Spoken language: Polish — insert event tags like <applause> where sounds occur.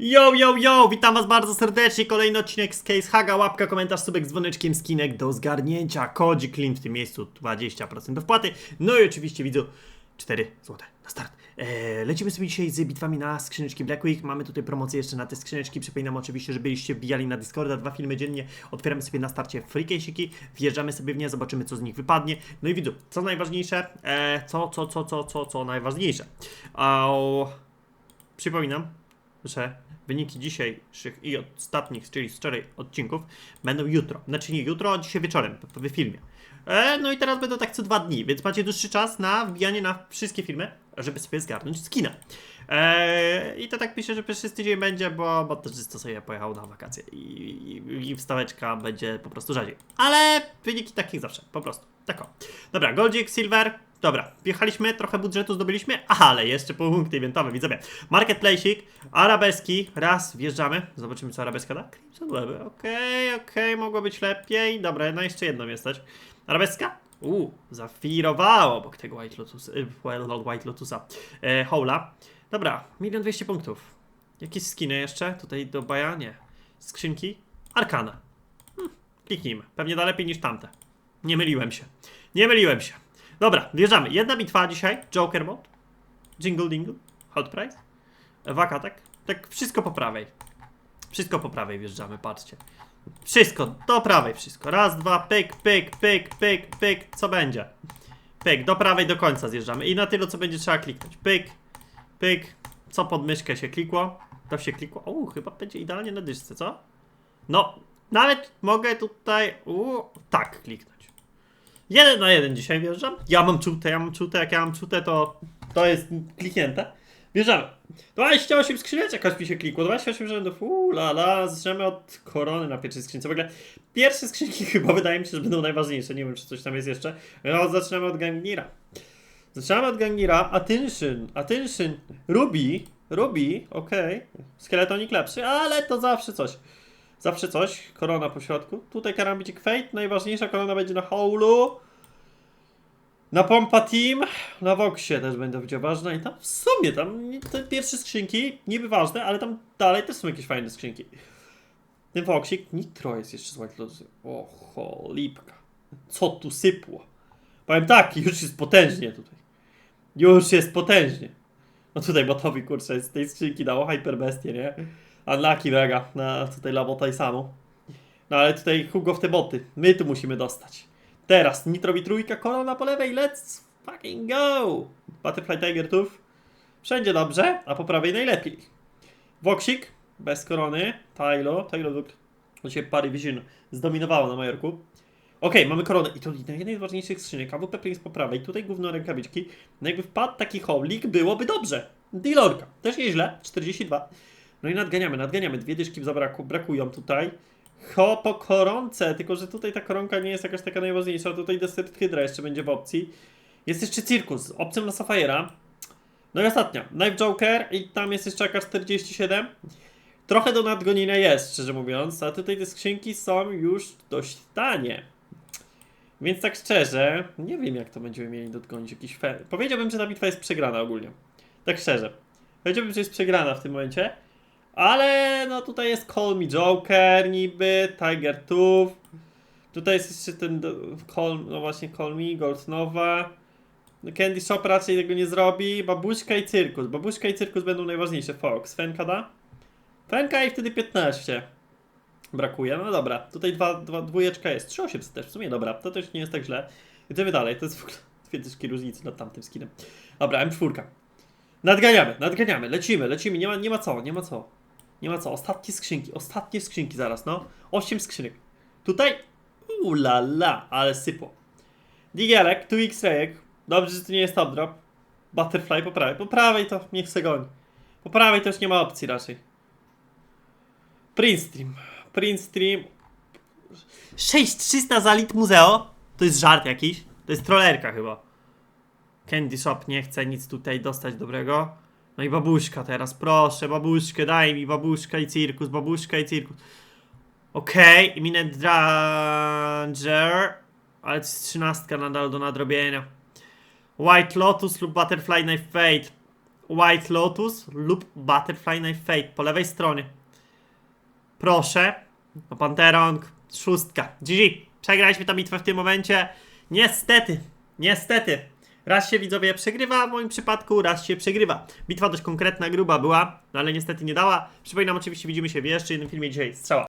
Yo, yo, yo! Witam was bardzo serdecznie. Kolejny odcinek z Case Haga. Łapka, komentarz, subek z dzwoneczkiem, skinek do zgarnięcia. Kodzik Clint w tym miejscu 20% do wpłaty. No i oczywiście widzę 4 złote na start. Eee, lecimy sobie dzisiaj z bitwami na skrzyneczki Black Week. Mamy tutaj promocję jeszcze na te skrzyneczki. Przypominam oczywiście, że byliście wbijali na Discorda dwa filmy dziennie. Otwieramy sobie na starcie free case'iki, wjeżdżamy sobie w nie, zobaczymy co z nich wypadnie. No i widzę, co najważniejsze, eee, co, co, co, co, co, co najważniejsze. Przypominam, że wyniki dzisiejszych i ostatnich, czyli z wczoraj odcinków, będą jutro. Znaczy nie jutro, dzisiaj wieczorem w filmie. E, no i teraz będą tak co dwa dni, więc macie dłuższy czas na wbijanie na wszystkie filmy, żeby sobie zgarnąć skina. E, I to tak piszę, że przez tydzień będzie, bo, bo też to sobie pojechał na wakacje i, i, i wstaweczka będzie po prostu rzadziej. Ale wyniki takich zawsze, po prostu. Tak o. Dobra, Goldzik, Silver, Dobra, wjechaliśmy, trochę budżetu zdobyliśmy, ale jeszcze punkty eventowe, widzowie. Marketplace'ik, arabeski, raz, wjeżdżamy, zobaczymy co arabeska da. Crimson Weby, okej, okej, mogło być lepiej. Dobra, na jeszcze jedną jesteś. Arabeska? Uuu, zafirowało obok tego White Lotus, y, well, White Lotusa, e, Hola. Dobra, milion dwieście punktów. Jakieś skiny jeszcze? Tutaj do baja? Nie. Skrzynki? Arkana. Hm, kliknijmy, pewnie da lepiej niż tamte. Nie myliłem się. Nie myliłem się. Dobra, wjeżdżamy. Jedna bitwa dzisiaj. Joker mode. Jingle dingle. Hot price. Waka, tak? Tak wszystko po prawej. Wszystko po prawej wjeżdżamy, patrzcie. Wszystko, do prawej wszystko. Raz, dwa, pyk, pyk, pyk, pyk, pyk. Co będzie? Pyk, do prawej do końca zjeżdżamy. I na tyle, co będzie trzeba kliknąć. Pyk, pyk. Co pod myszkę się klikło? To się klikło. O, chyba będzie idealnie na dyszce, co? No, nawet mogę tutaj. U, tak kliknąć. Jeden na jeden dzisiaj wjeżdżam. Ja mam czute, ja mam czute, jak ja mam czute, to to jest kliknięte. Wjeżdżamy. 28 skrzyneczek jakoś mi się klikło, 28 rzędów, uuu la la, zaczynamy od korony na pierwszej skrzynce. W ogóle pierwsze skrzynki <laughs> chyba wydaje mi się, że będą najważniejsze, nie wiem czy coś tam jest jeszcze. No, zaczynamy od Gangira. Zaczynamy od Gangira, Attention, Attention, Ruby, Ruby, okej, Skeletonik lepszy, ale to zawsze coś. Zawsze coś, korona po środku. Tutaj karambicik Fate, najważniejsza korona będzie na Howlu. Na Pompa Team, na Voxie też będzie będzie ważna i tam w sumie tam te pierwsze skrzynki niby ważne, ale tam dalej też są jakieś fajne skrzynki. Ten Voxik, Nitro jest jeszcze z White Lotus. Oho, lipka. Co tu sypło? Powiem tak, już jest potężnie tutaj. Już jest potężnie. No tutaj Botowi kurczę z tej skrzynki dało Hyperbestie, nie? Unlucky mega na tutaj Labota i samo. No ale tutaj Hugo w te boty. My tu musimy dostać. Teraz Nitrowi trójka, korona po lewej, let's fucking go! Butterfly Tiger Tooth. Wszędzie dobrze, a po prawej najlepiej. Voxik, bez korony. Tylo, Tylo look. Dzisiaj pary Vision zdominowało na Majorku. Okej, mamy koronę i to na jednej z ważniejszych skrzynek. AWP Prince po prawej, tutaj gówno rękawiczki. No jakby wpadł taki howlik, byłoby dobrze. Dealorka, też nieźle, 42. No i nadganiamy, nadganiamy. Dwie dyszki zabraku, brakują tutaj. Ho po koronce, tylko że tutaj ta koronka nie jest jakaś taka najważniejsza. Tutaj Desert Hydra jeszcze będzie w opcji. Jest jeszcze Circus z opcją na Safire'a. No i ostatnia, Knife Joker i tam jest jeszcze jakaś 47. Trochę do nadgonienia jest, szczerze mówiąc, a tutaj te skrzynki są już dość tanie. Więc tak szczerze, nie wiem jak to będziemy mieli dogonić jakiś fe... Powiedziałbym, że ta bitwa jest przegrana ogólnie. Tak szczerze. Powiedziałbym, że jest przegrana w tym momencie. Ale no tutaj jest Call Me Joker niby, Tiger Tooth. Tutaj jest jeszcze ten Call, no właśnie Call Me, Gold Nova. No Candy Shop raczej tego nie zrobi. Babuśka i Cyrkus. Babuśka i Cyrkus będą najważniejsze. Fox. Fenka da? Fenka i wtedy 15. Brakuje. No dobra. Tutaj dwa, dwa, dwójeczka jest. 3800 też. W sumie dobra. To też nie jest tak źle. Idziemy dalej. To jest w ogóle <laughs> dwie dyszki różnicy nad tamtym skinem. Dobra, M4. Nadganiamy, nadganiamy, lecimy, lecimy, nie ma, nie ma co, nie ma co. Nie ma co, ostatnie skrzynki, ostatnie skrzynki zaraz, no. 8 skrzynek. Tutaj, ulala, ale sypło. Digielek, 2x-rayek, dobrze, że to nie jest top drop. Butterfly po prawej, po prawej to niech se goni. Po prawej to już nie ma opcji raczej. Prince Stream, Prince Stream. 6300 za lit muzeo? To jest żart jakiś? To jest trollerka chyba. Candy Shop nie chce nic tutaj dostać dobrego. No i babuszka teraz, proszę, babuszkę, daj mi babuszka i cirkus, babuszka i cirkus. Okej, okay, Imminent Danger, ale jest trzynastka nadal do nadrobienia. White Lotus lub Butterfly Knife Fate. White Lotus lub Butterfly Knife Fate po lewej stronie. Proszę. No Panterong, szóstka. GG. Przegraliśmy tę bitwę w tym momencie. Niestety, niestety. Raz się widzowie przegrywa, w moim przypadku raz się przegrywa. Bitwa dość konkretna, gruba była, no ale niestety nie dała. Przypominam, oczywiście widzimy się w jeszcze jednym filmie dzisiaj. Strzała.